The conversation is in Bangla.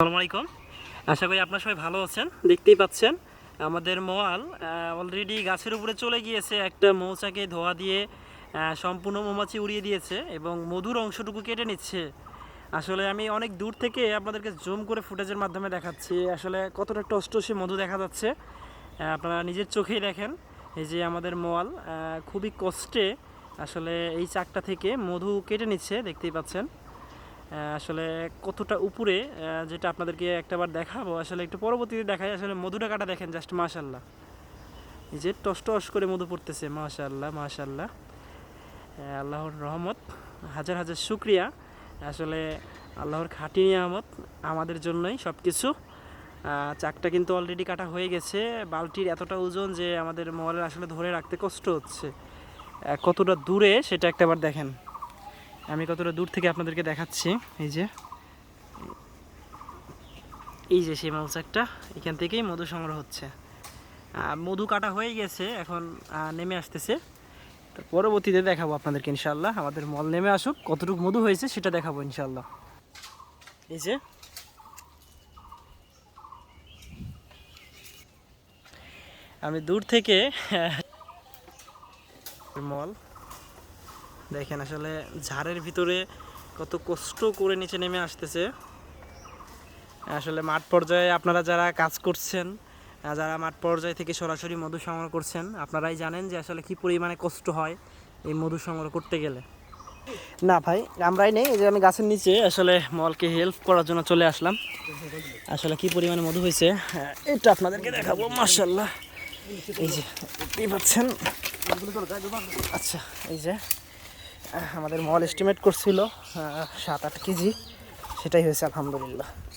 আসসালামু আলাইকুম। আশা করি আপনার সবাই ভালো আছেন। দেখতেই পাচ্ছেন, আমাদের মোয়াল অলরেডি গাছের উপরে চলে গিয়েছে একটা মৌচাকে ধোয়া দিয়ে সম্পূর্ণ মৌমাছি উড়িয়ে দিয়েছে এবং মধুর অংশটুকু কেটে নিচ্ছে। আসলে আমি অনেক দূর থেকে আপনাদেরকে জুম করে ফুটেজের মাধ্যমে দেখাচ্ছি। আসলে কতটা টষ্টসে মধু দেখা যাচ্ছে। আপনারা নিজের চোখেই দেখেন, এই যে আমাদের মোয়াল খুবই কষ্টে আসলে এই চাকটা থেকে মধু কেটে নিচ্ছে, দেখতেই পাচ্ছেন। আসলে কতটা উপরে যেটা আপনাদেরকে একটাবার দেখাবো। আসলে একটু পরবর্তীতে দেখাই, আসলে মধুটা কাটা দেখেন জাস্ট মাশাল্লাহ যে টস টস করে মধু পড়তেছে মাশাল্লাহ মাশাল্লাহ আল্লাহর রহমত, হাজার হাজার শুক্রিয়া। আসলে আল্লাহর খাঁটি নিয়ামত আমাদের জন্যই সব কিছু চাকটা কিন্তু অলরেডি কাটা হয়ে গেছে। বালতির এতটা ওজন যে আমাদের মোবাইলের আসলে ধরে রাখতে কষ্ট হচ্ছে। কতটা দূরে সেটা একটাবার দেখেন। আমি কতটা দূর থেকে আপনাদেরকে দেখাচ্ছি, এই যে। এই যে সেই মৌচাকটা এখান থেকেই মধু সংগ্রহ হচ্ছে। মধু কাটা হয়ে গেছে, এখন নেমে আসতেছে। তো পরবর্তীতে দেখাবো আপনাদেরকে ইনশাল্লাহ আমাদের মল নেমে আসুক, কতটুকু মধু হয়েছে সেটা দেখাবো ইনশাল্লাহ এই যে। আমি দূর থেকে মল দেখেন আসলে ঝাড়ের ভিতরে কত কষ্ট করে নিচে নেমে আসতেছে। আসলে মাঠ পর্যায়ে আপনারা যারা কাজ করছেন যারা মাঠ পর্যায় থেকে সরাসরি মধু সংগ্রহ করছেন আপনারাই জানেন যে আসলে কি পরিমাণে কষ্ট হয় এই মধু সংগ্রহ করতে গেলে। না ভাই আমরাই নেই যে আমি গাছের নিচে আসলে মলকে হেল্প করার জন্য চলে আসলাম। আসলে কি পরিমাণে মধু হয়েছে হ্যাঁ, এটা আপনাদেরকে দেখাবো মার্শাল্লাহ এই যে পাচ্ছেন। আচ্ছা এই যে আমাদের মল এস্টিমেট করছিল সাত আট কেজি। সেটাই হয়েছে আলহামদুলিল্লাহ।